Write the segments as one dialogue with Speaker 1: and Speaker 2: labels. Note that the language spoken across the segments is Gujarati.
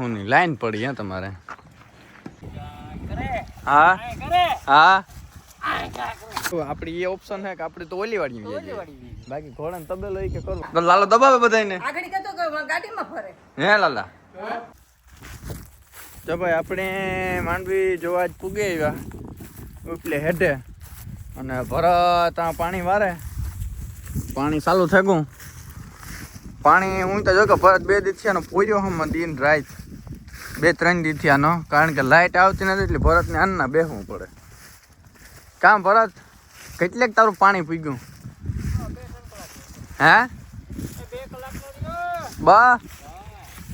Speaker 1: હું ની લાઈન પડી હે તમારે. હા? હા આપડી એ ઓપ્શન હે કે આપણે તો ઓલી વાળી જઈએ. બાકી ઘોડા તબેલો કે કરો તો લાલો દબાવે બધાને
Speaker 2: આગળ કે ગાડીમાં ફરે.
Speaker 1: હે લાલા? તો ભાઈ આપણે માંડવી જોવા જ પૂગે આવ્યા ઉપલે હેઠે. અને ભરત આ પાણી વારે. પાણી ચાલુ થયું. પાણી હું તો જો કે ભરત બે દિવસ થયા પૂર્યો હમ દિન રાત. બે ત્રણ દી થયા કારણ કે લાઇટ આવતી નથી એટલે ભરતને અન્ના બેસવું પડે. કામ ભરત, કેટલેક તારું પાણી પી ગયું હે? બા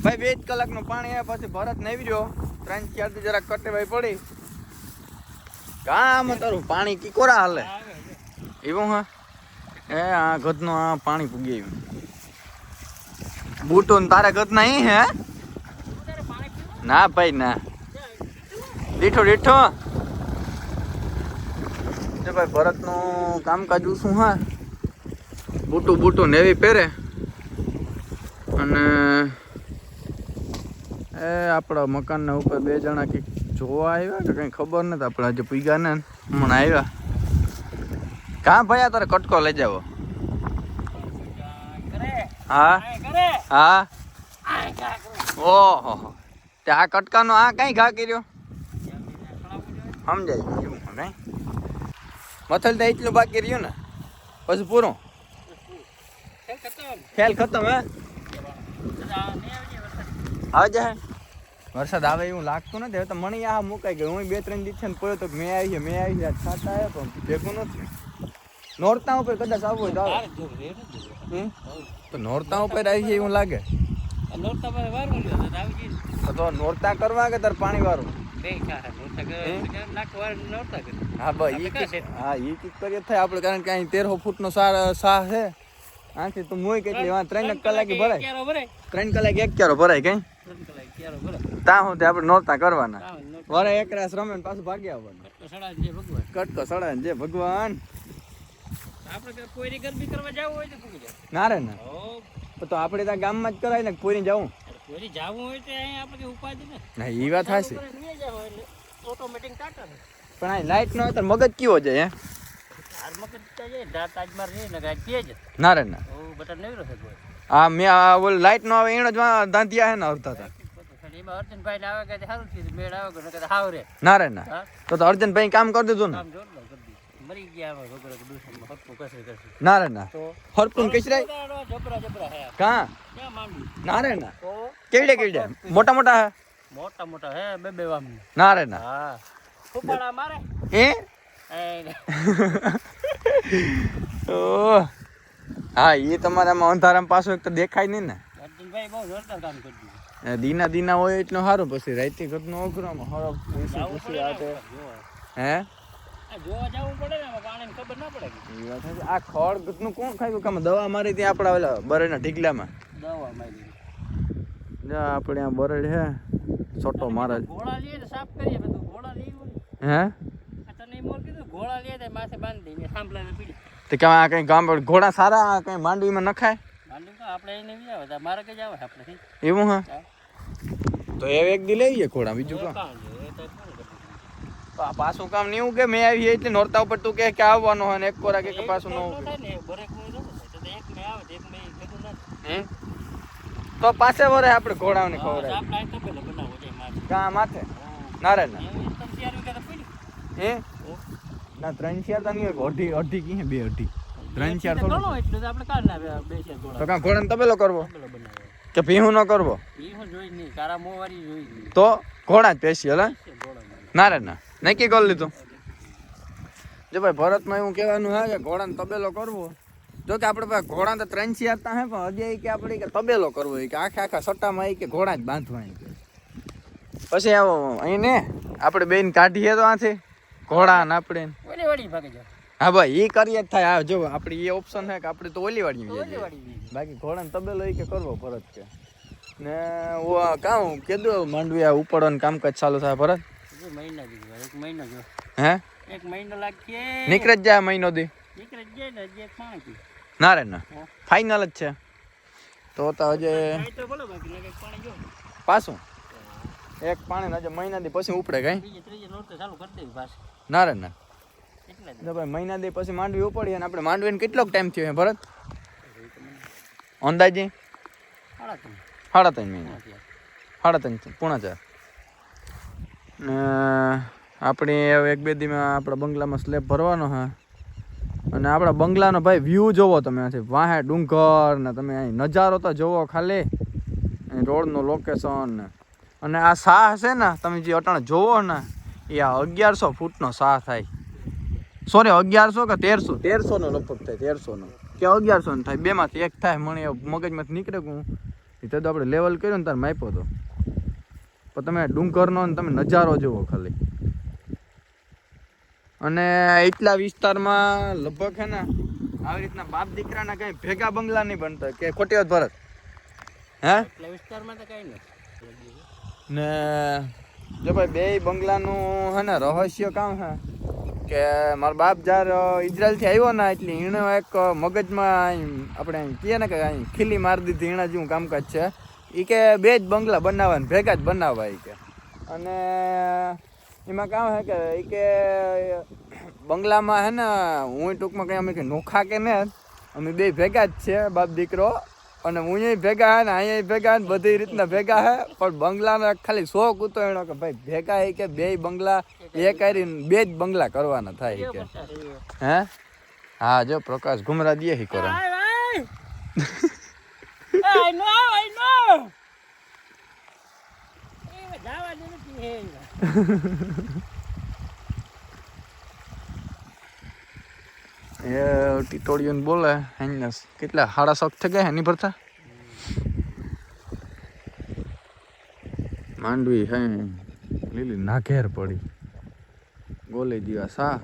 Speaker 1: ભાઈ, બે જ કલાકનું પાણી આવ્યા પછી ભરત નહીં રહ્યો. ત્રણ ચારથી જરાક કટેવાઈ પડી. કામ તારું પાણી કિકોરા હાલે? એવું હા? એ આ ગદનું આ પાણી પૂગી આવ્યું. બૂટો તારે ગદ નહીં હે? ના ભાઈ, ના. દીઠો દીઠો જો ભાઈ, ભરતનું કામકાજ શું હા. બૂટું બૂટું નેવી પહેરે. અને એ આપણા મકાનના ઉપર બે જણા કંઈક જોવા આવ્યા કે કંઈ ખબર નથી, આપણે આજે પૂગ્યા ને હમણાં આવ્યા. કાં ભાઈ તારે કટકો લઈ જાવ હા? હા? ઓહો તે આ કટકાનો આ કઈ ઘા કર્યો? સમજાય ગયું કઈ મથલ તો એટલું બાકી રહ્યું ને. પછી પૂરું? ખેલ ખતમ હે? આવજે. વરસાદ આવે એવું લાગતું નથી. હવે તો મણી આ મુકાઈ ગયું હું બે ત્રણ દિવસ ને પોયો તો મેં આવી છે મેં આવી છે. છાતા આવ્યો પણ ભેગું નથી. નોરતા ઉપર કદાચ આવવું હોય તો આવે? તો નોરતા ઉપર આવી છે એવું લાગે. તો તો નોરતા કરવા કે તાર પાણી વાળું હા? ભાઈ ઈ હા ઈ કીક કરીએ થાય આપણે કારણ કે અહીં તેરસો ફૂટનો સાર સાહ છે. આથી તો મોય કેટલી વાં ત્રણ કલાકે ભરાય. ત્રણ કલાક એક ક્યારો ભરાય. કઈ ત્યાં સુધી આપણે નોરતા કરવાના. વરે એક રાસ રમે પાછું ભાગ્યા આવવાનું. કટકો સડા જે ભગવાન.
Speaker 3: કોઈ ગરબી કરવા જવું હોય તો
Speaker 1: ના રે ના. તો આપણે ત્યાં ગામમાં જ કરાય ને પૂરી જવું?
Speaker 3: કોઈ જવું હોય તો અહીંયા આપણે ઉપાધિ ને
Speaker 1: ના એ વાત હાશે
Speaker 3: ઓટોમેટિક ટાટા
Speaker 1: પણ આ લાઈટ ન હોય તો મગજ કેવો જાય
Speaker 3: ને
Speaker 1: રે ના. આ મેં આ ઓલ લાઈટ નો આવે એનો જ દાંતિયા હે ને અડધા હતા.
Speaker 3: ને રે.
Speaker 1: ના તો અર્જનભાઈ કામ કરી દીધું ને
Speaker 3: કામ જોરદાર કરી દીધું મરી ગયા છોકરા કે દુશ્મનમાં હરખું કસે કસે
Speaker 1: ના રે ના
Speaker 3: તો
Speaker 1: હરપુન
Speaker 3: જબરા જબરા હે.
Speaker 1: કાં? ના રે ના
Speaker 3: તો
Speaker 1: કેવડે કેવડે? મોટા મોટા હે?
Speaker 3: મોટા મોટા હે બે બે વામ
Speaker 1: ના રે ના
Speaker 3: હા. ફૂપાડા મારે?
Speaker 1: એ. હા એ તમારામાં અંધારામાં પાછો એક તો દેખાય નહીં ને.
Speaker 3: અર્જુનભાઈ બહુ જોરદાર કામ કરી
Speaker 1: દીના દીના હોય એટલું સારું પછી રાતે ઘરનો અઘરામાં હરફ પૂછી આ. હે?
Speaker 3: આ જોવા જવું પડે ને એમાં ખબર ના પડે કે.
Speaker 1: ઈ વાત સાચી. આ ખડનું કોણ ખાયું? કે દવા મારી ત્યાં આપણા ઓલા બરેના ઢીકલામાં
Speaker 3: દવા મારી.
Speaker 1: જો આપણે આ બરડ હે છોટો મારે.
Speaker 3: ઘોડા લઈએ સાફ કરીએ બધું ઘોડા લઈએ
Speaker 1: હે?
Speaker 3: તને મોર કીધું ઘોડા લઈએ તો માથે બાંધી દઈએ સાંભળાને પીડી.
Speaker 1: તે કે આ કઈ ગામ ઘોડા સારા આ કઈ માંડવીમાં નખાય
Speaker 3: બાંધી તો આપણે એને આવે મારે કઈ આવે આપણે
Speaker 1: એવું હા. તો એ એક દી લઈએ ઘોડા બીજું કામ
Speaker 3: કામ છે એ તો પૂરું કરી દીધું.
Speaker 1: પા- પાછું કામ નહીં કે મેં આવી એટલે નોરતા ઉપર તું કે કે આવવાનો હોય ને એક કોરા કે પાછું
Speaker 3: નો
Speaker 1: નો
Speaker 3: ને, નું. તો તો આવે તો ના
Speaker 1: તો પાસે વરે આપણે ઘોડાઓને ખવડાય
Speaker 3: તો છે માથે.
Speaker 1: માથે? ના ના. હે? ના ત્રણ ચાર તો નહીં અઢી અઢી કી બે અઢી? ત્રણ ચાર
Speaker 3: તો આપણે કાઢ નાખે બે ચાર
Speaker 1: તો
Speaker 3: ઘોડા.
Speaker 1: કાં ઘોડાને તબેલો કરવો. કે ભીહું ન કરવો?
Speaker 3: ઈ જોઈ નહીં કારા મોંવાળી જોઈ
Speaker 1: તો ઘોડા જ
Speaker 3: પેશી હલા
Speaker 1: ના રે ના. નક્કી કરી લીધું. જો ભાઈ ભરતમાં એવું કહેવાનું હા કે ઘોડાને તબેલો કરવો. જો કે આપણે ભાઈ ઘોડા તો ત્રણ સી હતા હે પણ હજી કે આપણે કે તબેલો કરવો કે આખા આખા સટ્ટામાં કે ઘોડા જ બાંધવા પછી આવો અહીં ને આપણે બેન કાઢીએ તો આથી. ઘોડા ને આપણે. હા ભાઈ એ કરીએ જ થાય. આ જો આપણે એ ઓપ્શન હે કે આપણે તો ઓલી વાળી. બાકી ઘોડાને તબેલો એ કે કરવો ભરત કે. ને ઓ કાં કીધું માંડવી આ ઉપાડવાનું કામકાજ ચાલુ થાય ભરત? હે?
Speaker 3: એક મહિનો લાગશે.
Speaker 1: નીકળે જ જાય મહિનો દી.
Speaker 3: નીકળે જ જાય ને હજી એક પાણી
Speaker 1: ના રે ના. ફાઇનલ જ છે. તો તો હજે પાછું? એક પાણી ના મહિના દી પછી ઉપડે કઈ? ના રે ના.
Speaker 3: એટલે
Speaker 1: ભાઈ મહિના દી પછી માંડવી ઉપડી અને આપણે માંડવીને કેટલોક ટાઈમ થયો ભરત? અંદાજે?
Speaker 3: સાડા ત્રણ.
Speaker 1: મહિના. સાડા ત્રણ. પૂણા ચાર. આપણે હવે એક બે દીમાં આપણા બંગલામાં સ્લેબ ભરવાનો હા અને આપણા બંગલાનો ભાઈ વ્યૂ જોવો તમે અહીંથી વાહે ડુંગર ને તમે અહીં નજારો તો જોવો ખાલી. અહીં રોડનું લોકેશન ને. અને આ શાહ છે ને, તમે જે અટાણે જોવો ને, એ આ અગિયારસો ફૂટનો શાહ થાય. સોરી અગિયારસો કે તેરસો? તેરસોનો લગભગ થાય, તેરસોનો. કે અગિયારસો ને થાય, બેમાંથી એક થાય, મને મગજમાંથી નીકળે હું. એ તો આપણે લેવલ કર્યું ને તારે માપ્યો હતો પણ તમે ડુંગરનો ને તમે નજારો જુઓ ખાલી. અને એટલા વિસ્તારમાં લગભગ છે ને આવી રીતના બાપ દીકરાના કઈ ભેગા બંગલા નહીં બનતા કે ખોટી વાત ભરત. હે?
Speaker 3: એટલે વિસ્તારમાં તો કઈ નથી.
Speaker 1: ને જો ભાઈ બે બંગલાનું હે ને રહસ્ય કામ હે કે મારો બાપ જ્યારે ઇઝરાયલથી આવ્યો ને એટલે એણે એક મગજમાં આપણે કહીએ ને કે અહીં ખીલી મારી દીધી એના જેવું કામકાજ છે. એ કે બે જ બંગલા બનાવવા ને ભેગા જ બનાવવા એ કે. અને એમાં કામ હે કે એ કે બંગલામાં હે ને હું ટૂંકમાં કંઈ અમે કે નોખા કે ને અમે બે ભેગા જ છે બાપ દીકરો. અને હું અહીંયા ભેગા હે ને અહીંયા ભેગા ને બધી રીતના ભેગા હે. પણ બંગલાનો ખાલી શોખ ઉતો એનો કે ભાઈ ભેગા એ કે બે બંગલા એ કરીને બે જ બંગલા કરવાના થાય એ કે. હે? હા જો પ્રકાશ ગુમરા દે હી કરે
Speaker 3: આઈ નો આઈ નો એ
Speaker 1: ટીટોળિયું બોલે હેન્યસ કેટલા હાડા શોખ થઈ ગયા એની ભરતા? માંડવી હે, લીલી નાઘેર પડી. ગોલી દીવા સા.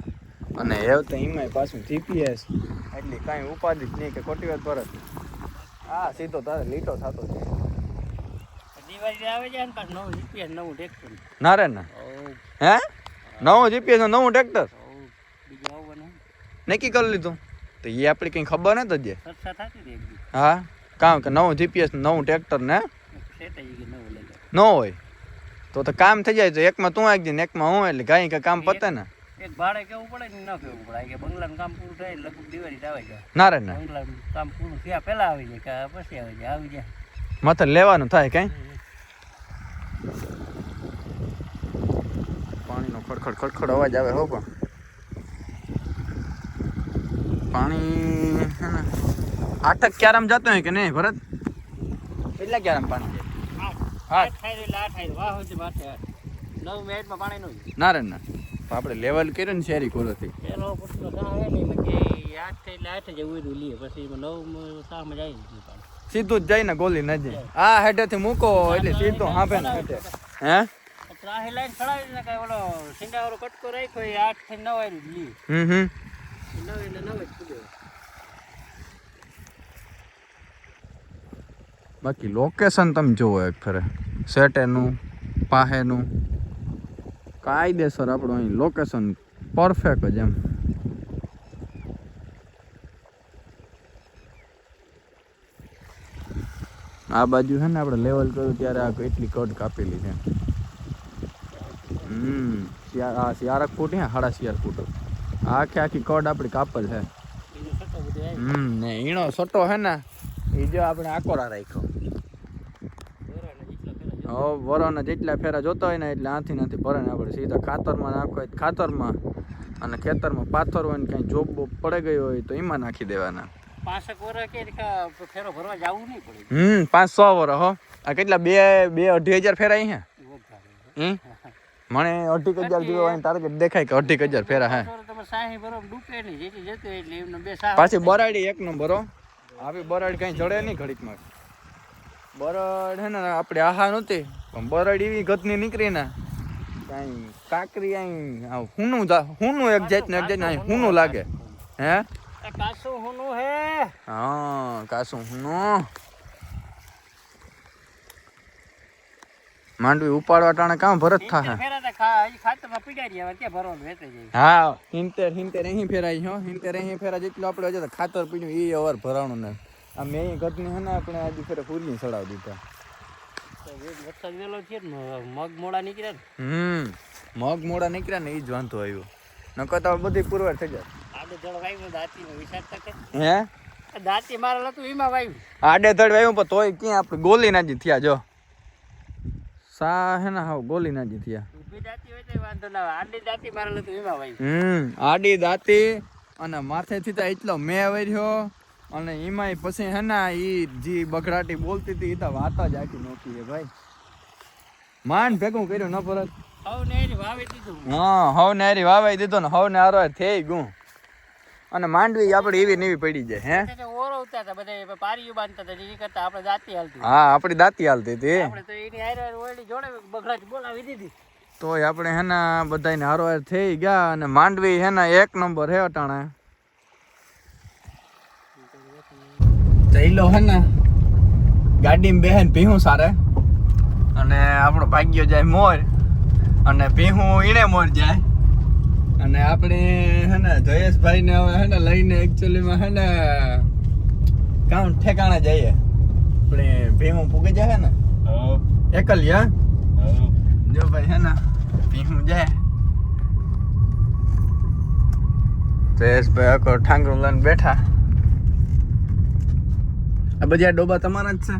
Speaker 1: અને એવ તો એમાં પાછું જીપીએસ એટલે કાંઈ ઉપાધિ જ નહીં કે ખોટી વાત પરત હા સીધો તારે લીટો થતો છે
Speaker 3: દિવાળી આવે છે ને પાછું નવું જીપીએસ નવું ટ્રેક્ટર.
Speaker 1: ના રે ના. હે? નવો જીપીએસ નવું ટ્રેક્ટર?
Speaker 3: બીજું આવું ને.
Speaker 1: નક્કી કરી લીધું. તો એ આપણે કંઈ ખબર નથી જ હા? કામ કે નવું જીપીએસ નવું ટ્રેક્ટર ને? ન હોય. તો તો કામ થઈ જાય તો એકમાં તું આવી ને એકમાં હું એટલે કાંઈ કે કામ પતે ને?
Speaker 3: એક ભાડે કેવું પડે ને ન કેવું પડે. કે બંગલાનું કામ પૂરું થાય લગભગ દિવાળી આવે જાય
Speaker 1: ના
Speaker 3: બંગલાનું કામ પૂરું થયા પહેલા આવી જાય કે પછી આવી જાય આવી જાય.
Speaker 1: માથે લેવાનું થાય કઈ? પાણીનો ખડખડ ખડખડ અવાજ આવે હો પણ. પાણી આઠક ક્યારામ જતો હોય કે નહીં ભરત? કેટલા ક્યારામ પાણી જાય?
Speaker 3: આઠ. આઠ થાય એટલે આઠ થાય. વાહ સુધી માથે આઠ. નવ મિનિટમાં પાણી નું
Speaker 1: નારાયણ ના. આપણે લેવલ કર્યું ને શેરી કોરોથી
Speaker 3: પેલો પુષ્પ આવે ને કે આઠ એટલે આઠ જ ઉડું લઈએ પછી એમાં નવ સામે જાય
Speaker 1: સીધું જ જાય ને ગોલી નજી આ હેઠેથી મૂકો એટલે સીધો હાંભે ને હેઠે. હે?
Speaker 3: ત્રાહી લાઈન ચડાવી ને કઈ ઓલો કટકો રાખ્યો એ આઠથી નવ આવી
Speaker 1: હમ હમ.
Speaker 3: નવ એટલે નવ જ પૂગ્યો
Speaker 1: બાકી લોકેશન તમે જુઓ એક ફરે. સેટેનું પાહેનું. કાયદેસર આપણું અહીં લોકેશન પરફેક્ટ જ એમ. આ બાજુ છે ને આપણે લેવલ કર્યું ત્યારે આ કેટલી કડ કાપેલી છે. હમ આ શિયારક ફૂટ હે સાડા શિયાર ફૂટ આખી આખી કડ આપણી કાપલ છે. હમ ને ઈણો સટો હે ને એ જો આપણે આકોરા રાખ્યો
Speaker 3: દોરાને જેટલા પેલા
Speaker 1: હવે વરોના જેટલા ફેરા જોતા હોય ને એટલે આથી નથી ભરે ને આપણે સીધા ખાતરમાં નાખો હોય ખાતરમાં અને ખેતરમાં પાથર હોય ને કાંઈ જોબ બોબ પડી ગયો હોય તો એમાં નાખી દેવાના. હમ પાંચ સો વર હો. આ કેટલા બે બે અઢી હજાર ફેરા હે? મને અઢી હજાર જેવો ટાર્ગેટ દેખાય કે અઢી હજાર ફેરા હે. પાછી બરાડી એક નંબર હો. આવી બરાડી કઈ જડે નહીં ઘડીકમાં. બરાડ હે ને આપણે આહા નહોતી. પણ બરડ એવી ગતની નીકળી ને કાંઈ કાકરી અહીં હુનું હુનું એક જાતનું એક જાતનું અહીં હુનું લાગે. હે?
Speaker 3: આ હુનું હે.
Speaker 1: હા કાસું હુનું. માંડવી ઉપાડવા ટાણે કામ ભરત થા
Speaker 3: ઈંટર ફેરા તા ખા હજી ખાતરમાં પીડાઈ રહ્યા હવે ક્યાં ભરવાનું વેતે જાય.
Speaker 1: હા હિંતેર હિંતેર અહીં ફેરાય છો હિંતેર અહીં ફેરા જેટલું આપણે હજુ ખાતર પીડ્યું એ અવાર ભરાણું ને. આ મેં ઘટની હે ને આપણે આજે ફેરે પૂરી ચડાવી દીધા.
Speaker 3: વરસાદ મગ મોડા નીકળ્યા
Speaker 1: હમ મગ નીકળ્યા ને એ જ વાંધો આવ્યો. નકર તો બધી પુરવાર થઈ જાય.
Speaker 3: આડે જળ વાવ્યું નો વિચાર તકે
Speaker 1: હે?
Speaker 3: દાંતી મારે હતું એમાં વાયુ
Speaker 1: આડે ધડ વાયું પણ તોય ક્યાં આપણે ગોલી નાજી થયા, જો. સા હે ને ગોલી નાજી થયા.
Speaker 3: વાંધો ના આડી દાંતી મારે હતું એમાં
Speaker 1: હમ, આડી દાંતી અને માથેથી તો એટલો મેં વર્યો. અને એમાંય પછી હે ને ઈ જે બગડાટી બોલતી હતી એ તો વાત જ આખી નોખી છે ભાઈ. માંડ ભેગું કર્યું ન પરત.
Speaker 3: વાવી
Speaker 1: હા હવ ને હારી વાવાઈ દીધો ને હવ ને આરો થઈ ગયું. અને માંડવી આપણે એવી ને એવી પડી જાય હે?
Speaker 3: ઓરો ઉતારતા બધા પારીઓ બાંધતા હતા એ કરતા આપણે દાંતી હાલતી
Speaker 1: હા આપણી દાંતી હાલતી હતી
Speaker 3: આપણે તો એની હારે ઓયડી જોડે બગડાટી બોલાવી દીધી.
Speaker 1: તોય આપણે હેના બધાને હાર થઈ ગયા અને માંડવી હેના એક નંબર હે અટાણે. જઈલો હે ને ગાડીમાં બેહેન પીહું સારે. અને આપણો ભાગ્યો જાય મોર અને પીહું ઈણે મોર જાય. અને આપણે હે ને જયેશભાઈ ને હવે હે ને લઈને એકચ્યુઅલીમાં હે ને કામ ઠેકાણે જઈએ. આપણે પીહું પૂગી જાય ને? એકલિયા જો ભાઈ હે ને ભીહું જાય. જયેશભાઈ અકો ઠાંગરું લઈને બેઠા. આ બધા ડોબા તમારા જ છે?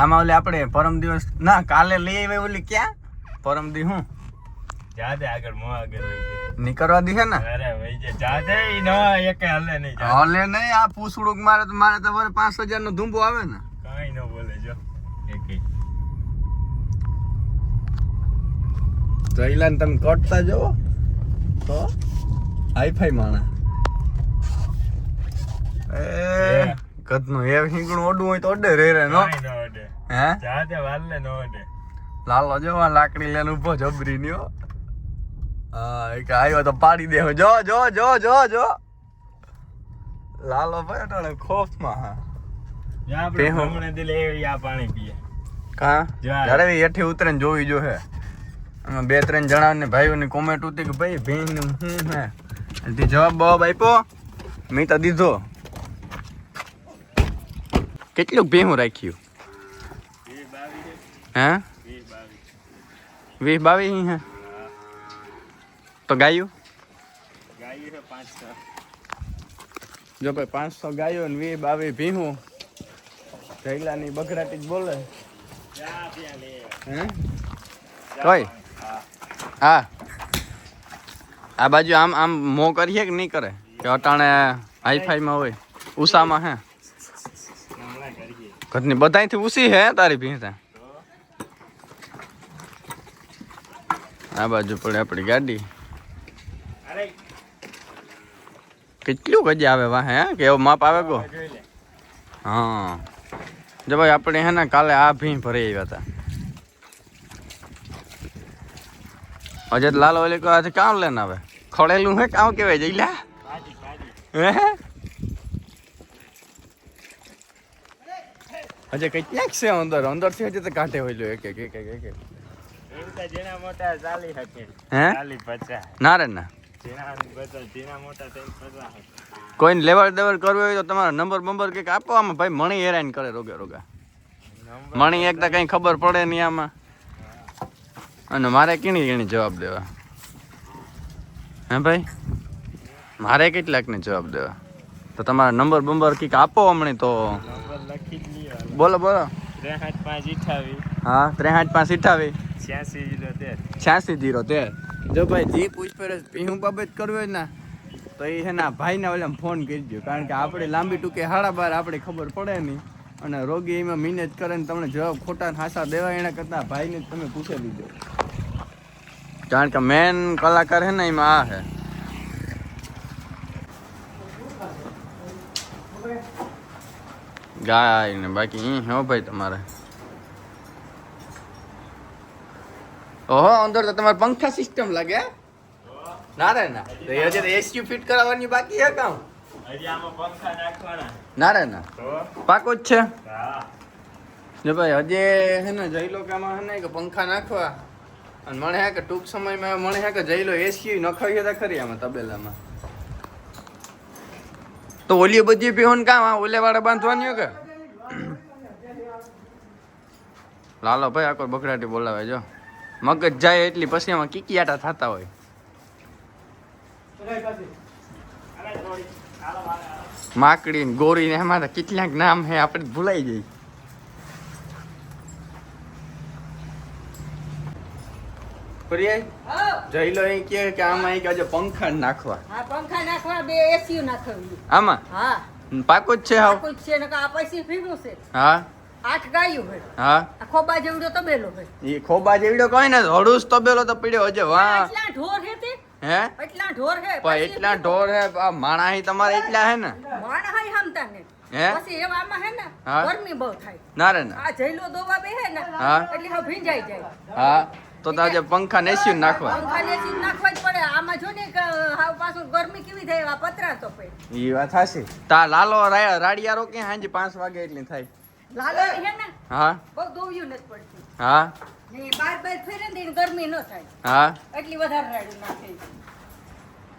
Speaker 1: આમાં ઓલે આપણે પરમ દિવસ ના કાલે લઈ આવ્યા ઓલી ક્યાં? પરમ દી હું?
Speaker 4: જાતે આગળ મો આગળ
Speaker 1: નીકળવા દી હે ને?
Speaker 4: અરે ભાઈ જાય જાતે ઈ ન એક હલે નહીં
Speaker 1: હલે નહીં આ પૂછડુક મારે તો મારે તો વરે પાંચ હજાર નો ધૂંબો આવે ને.
Speaker 4: કાઈ ન બોલે જો. એકે
Speaker 1: તો ઈલાન તમે કટતા જો તો હાઈફાઈ માણા એ કદનું એ હિંગણું ઓડું હોય તો ઓડે રે રે નો? હે?
Speaker 4: જાતે વાલે નો ઓડે.
Speaker 1: લાલો જો આ લાકડી લઈને ઊભો જબરી ની હો. આયો આવ્યો તો પાડી દેવો. જો જો જો જો જો. લાલો ભાઈ અટાણે ખોફમાં હા.
Speaker 4: હમણાં દિલે આ પાણી પીએ.
Speaker 1: કા. જ્યારે હેઠી ઉતરે ને જોવી જો હે. બે ત્રણ જણા ને ભાઈઓની કોમેન્ટ ઉતી કે ભાઈ ભીંગ ને હું? હે જવાબ બવાબ આપ્યો. મેં તો દીધો. કેટલું ભીહું રાખ્યું? હે?
Speaker 4: વીસ બાવીસ
Speaker 1: વીસ હે? તો ગાયું? જો ભાઈ પાંચસો ગાયો ને વીસ બાવીસ ભીહું જઈલાની બગડાટી જ બોલે. કઈ?
Speaker 4: હા.
Speaker 1: આ બાજુ આમ આમ મો કરીએ કે નહીં કરે? કે અટાણે હાઈફાઈમાં હોય. ઉષામાં હે? ઘરની બધાયથી ઉસી હે, તારી ભીંતા આ બાજુ પડે આપણી ગાડી. કેટલું ગજે આવે વાહ, હે? કે એવો માપ આવે ગો? હા. જો ભાઈ, આપણે હે ને કાલે આ ભીં ભરી આવ્યા હતા. અજય લાલ ઓલી કહે છે કામ લેને આવે. ખડેલું હે, કામ
Speaker 4: પાજી પાજી
Speaker 1: હે? અજય કઈ ક્યાંક છે અંદર? અંદરથી હજી તો કાઢે હોય લો એક એક એક એક એક એક.
Speaker 4: જેના મોટા ચાલી હકે.
Speaker 1: હે?
Speaker 4: ચાલી પચાસ.
Speaker 1: ના રે ના. કોઈને લેવડ દેવડ કરવી હોય તો તમારો નંબર બંબર કંઈક આપો આમાં. ભાઈ મણી હેરાન કરે રોગે રોગા.
Speaker 4: મણી
Speaker 1: મણી તો કંઈ ખબર પડે નહીં આમાં. અને મારે કીણી કીણી જવાબ દેવા? હે ભાઈ? મારે કેટલાકને જવાબ દેવા? તો તમારા નંબર બંબર કંઈક આપો હમણાં તો.
Speaker 4: લખી
Speaker 1: બોલો બોલો.
Speaker 4: ત્રેસઠ પાંચ અઠાવીસ
Speaker 1: હા ત્રેસઠ પાંચ ઇઠાવી
Speaker 4: છ્યાસી જીરો તેર
Speaker 1: છ્યાસી જીરો તેર. જો ભાઈ જી પૂછપરછ પીહું બાબત કરવી હોય ને તો એ છે ને આ ભાઈને ઓલે ફોન કરજો. કારણ કે આપણે લાંબી ટૂંકે હાડા બાર આપણે ખબર પડે નહીં. અને રોગી એમાં મહેનત કરે ને તમને જવાબ ખોટા હાસા દેવા એના કરતાં ભાઈને તમે પૂછી લીધો કારણ કે મેન કલાકાર છે ને એમાં આ છે ગાય ને બાકી અહીં હો ભાઈ તમારે. ઓહો અંદર તો તમારે પંખા સિસ્ટમ લાગે? ના રે ના. તો એ એસયુ ફિટ કરાવવાની બાકી હે કામ?
Speaker 4: હજી આમાં પંખા નાખવાના.
Speaker 1: ના રે ના. પાકો જ છે. જો ભાઈ હજે હે ને જઈ લો કે આમાં હે ને કે પંખા નાખવા. અને મને હે કે ટૂંક સમયમાં મને હે કે જઈ લો એસયુ નખાવી હતા ખરી આમાં તબેલામાં. તો ઓલી બધી પીહોન કામ આ ઓલે વાળા બાંધવાની કે? લાલો ભાઈ આખો બકડાટી બોલાવે, જો. મગજ જાય એટલી પછી એમાં કિકિયાટા થતા હોય. માકડી ગોરી ને એમાં કેટલાક નામ હે, આપણે ભૂલાઈ જઈ પ્રિયા જઈ લો એ કે કે આમાં એક આજે પંખા નાખવા.
Speaker 2: હા પંખા નાખવા બે એસી નાખવી.
Speaker 1: આમાં?
Speaker 2: હા.
Speaker 1: પાકું જ છે હાવ.
Speaker 2: આખું જ છે ને આ પૈસી ભીગું છે.
Speaker 1: હા.
Speaker 2: આઠ ગાયું હોય
Speaker 1: હા.
Speaker 2: ખોબા જેવડો તબેલો હોય
Speaker 1: એ ખોબા જેવડો કોઈ ને હળુસ તબેલો તો પડ્યો હજે વાહ.
Speaker 2: એટલા ઢોર હે તે.
Speaker 1: હે?
Speaker 2: એટલા ઢોર હે
Speaker 1: પણ એટલા ઢોર હે આ માણા હી. તમારે એટલા હે ને?
Speaker 2: માણ હાય હમતા ને
Speaker 1: હે?
Speaker 2: પછી હે ને
Speaker 1: હા.
Speaker 2: ગરમી બહુ થાય.
Speaker 1: ના રે ના.
Speaker 2: આ જઈલો દોવા બે હે ને
Speaker 1: હા.
Speaker 2: એટલે ભીંજાઈ જાય.
Speaker 1: હા. તો તો આજે પંખા નેસ્યુ નાખવા
Speaker 2: પંખા ને એસી નાખવા જ પડે. આમાં જો ને કે હાવ પાછું ગરમી કેવી થાય આ પતરા તો પછી
Speaker 1: ઈ વાત હાસી તા લાલો રા- રાડિયારો કે હાંજે પાંચ વાગે એટલી થાય.
Speaker 2: લાલો હે ને?
Speaker 1: હા.
Speaker 2: બહુ દોવ્યું નથી પડતી.
Speaker 1: હા.
Speaker 2: ને બાર બાર ફેરે ને ગરમી ન થાય.
Speaker 1: હા.
Speaker 2: એટલી વધારે રાડ્યું નાખે.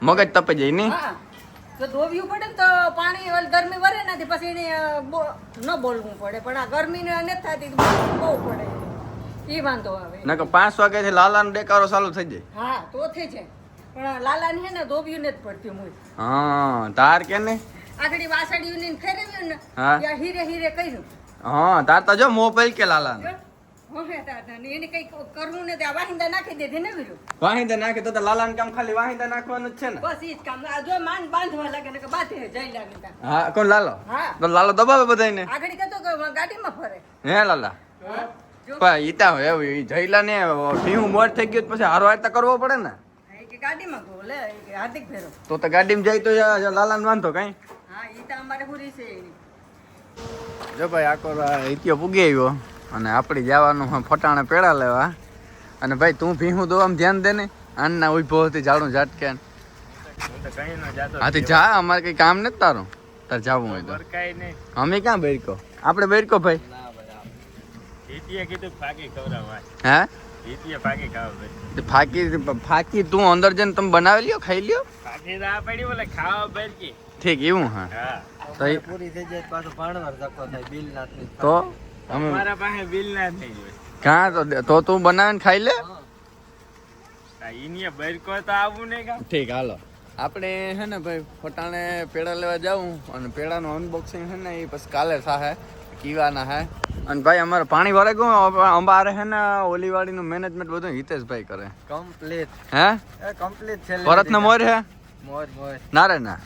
Speaker 1: મગજ તપે જાય નહીં?
Speaker 2: હા. જો ધોવ્યું પડે ને તો પાણી ગરમી વરે નથી પછી એને ન બોલવું પડે. પણ આ ગરમી ને નથી થતી બહુ પડે. એ વાંધો આવે.
Speaker 1: નકર પાંચ વાગ્યાથી લાલાનો ડેકારો ચાલુ થઈ જાય.
Speaker 2: હા તો થઈ જાય. પણ લાલાને હે ને ધોબ્યું ને જ પડતું મુય
Speaker 1: હા તાર કે ને?
Speaker 2: આગળી વાસળિયું ને ફેરવ્યું ને
Speaker 1: હા.
Speaker 2: ત્યાં હીરે હીરે કર્યું.
Speaker 1: હા તાર તો જો મોબાઈલ કે લાલાને.
Speaker 2: ને ને વાહિંદા નાખી ને
Speaker 1: તો તો લાલાને કામ ખાલી વાહિંદા નાખવાનું જ છે ને.
Speaker 2: બસ ઈ કામ. આ જો માન બાંધવા લાગે ને કે બાંધે જઈ લાગે
Speaker 1: હા કોણ લાલો?
Speaker 2: હા.
Speaker 1: તો લાલો દબાવે બધાને
Speaker 2: આગળ કહેતો કે ગાડીમાં ફરે.
Speaker 1: હે લાલા?
Speaker 2: જો
Speaker 1: પણ ઈતા હવે જઈલા ને ઢીંહું મોર થઈ ગયું પછી હારો હાર તો કરવો પડે ને. તો તો ગાડીમાં જાય તો લાલાને વાંધો કઈ?
Speaker 2: હા ઈ તો અમારે પૂરી છે એની.
Speaker 1: જો ભાઈ આખો ઇતિયો પૂગી આવ્યો અને આપણે જવાનું હોય ફટાણે પેડા લેવા. અને ભાઈ તું ભીહું દો આમ ધ્યાન દે ને. આનના ઊભો હતી ઝાડું ઝાટકે
Speaker 4: હું તો કઈ ન જાતો
Speaker 1: હાથી જા અમારે કઈ કામ નથી તારું. તાર જાવું હોય તો. અમે ક્યાં બેરકો? આપણે બેરકો ભાઈ?
Speaker 4: ફાકી
Speaker 1: હે? તે અંદર જઈને તમે બનાવી લ્યો ખાઈ લ્યો?
Speaker 4: પડી બોલે ખાવા બેરકી
Speaker 1: ઠીક એવું હા.
Speaker 4: હા.
Speaker 1: તો ઈ-
Speaker 3: પૂરી થઈ જાય પાછું ભાણવાર ધક્કો થાય બિલ ના
Speaker 1: તો
Speaker 4: મારા પાસે બિલ ના થઈ ગયું
Speaker 1: તો તો તું બનાવીને ખાઈ લે?
Speaker 4: આ ઈનીએ બેરકો તો આવું નહીં કા
Speaker 1: ઠીક હાલો. આપણે હે ને ભાઈ ફટાણે પેડા લેવા જાવ અને પેડાનું અનબોક્સિંગ છે ને એ પછી કાલે થાહે. કીવાના હે. અને ભાઈ અમારે પાણી ભરે ગયું અમારે હે ને ઓલીવાડીનું મેનેજમેન્ટ બધું હિતેશભાઈ કરે.
Speaker 3: કમ્પ્લીટ
Speaker 1: હે?
Speaker 3: એ કમ્પ્લીટ છે
Speaker 1: ભરત ને મોર હે?
Speaker 3: મોર મોર.
Speaker 1: ના રે ના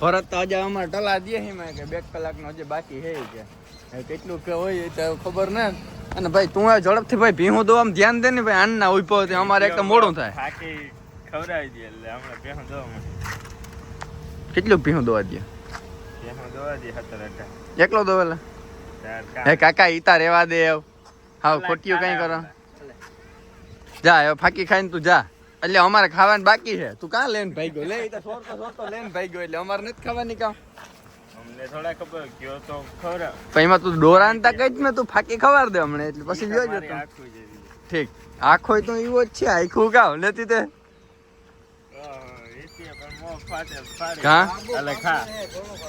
Speaker 1: ભરત તો આજે અમારે ટલા દે હિમે કે બે કલાકનો હજી બાકી હે કે. કેટલું કે હોય તો ખબર ને. અને ભાઈ તું ઝડપથી ભાઈ ભીહું દો આમ ધ્યાન દે ને ભાઈ આનના ઊભો હોય તો અમારે એક તો મોડું થાય.
Speaker 4: ખવડાવી દે એટલે હમણાં ભીહું દો
Speaker 1: કેટલું ભીહું દોવા દે? એકલો દોવેલા હે કાકા ઈતા રેવા દે હાવ ખોટિયું કઈ કરો. જા હવે ફાકી ખાઈને તું જા. એટલે અમારે ખાવાનું બાકી છે. તું કાં લેન ભાઈ ગયો? લે ઈ તો સોરતો સોરતો લેન ભાઈ ગયો એટલે અમારે નથી ખાવાની કામ.
Speaker 4: અમને થોડા ખબર ગયો તો ખવડાવ
Speaker 1: પણ એમાં તું દોરાન તા કઈ જ ને તું ફાકી ખવાર દે હમણે એટલે પછી લ્યો જ
Speaker 4: તમારી
Speaker 1: તો.
Speaker 4: આખું જેવી.
Speaker 1: ઠીક. આખો તો એવો જ છે આખું ગાવ લેતી તે?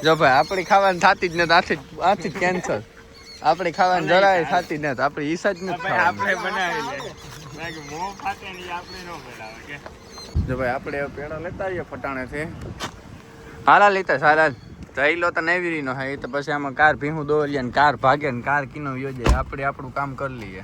Speaker 1: જો ભાઈ આપણી ખાવાની થતી જ નથી આથી જ આથી જ કેન્સર આપણી ખાવાની જરાય ખાતી નથી. આપણી ઈસા જ નથી
Speaker 4: આપણે બનાવી મોં આપણે ન કે.
Speaker 1: જો ભાઈ આપણે પેડા લેતા આવીએ ફટાણેથી. હાલા લેતા સારા જઈ લો તો નેવી નો હા એ તો પછી આમાં કાર ભીહું દોરીએ ને કાર ભાગે ને કાર કીનો યોજે. આપણે આપણું કામ કરી લઈએ.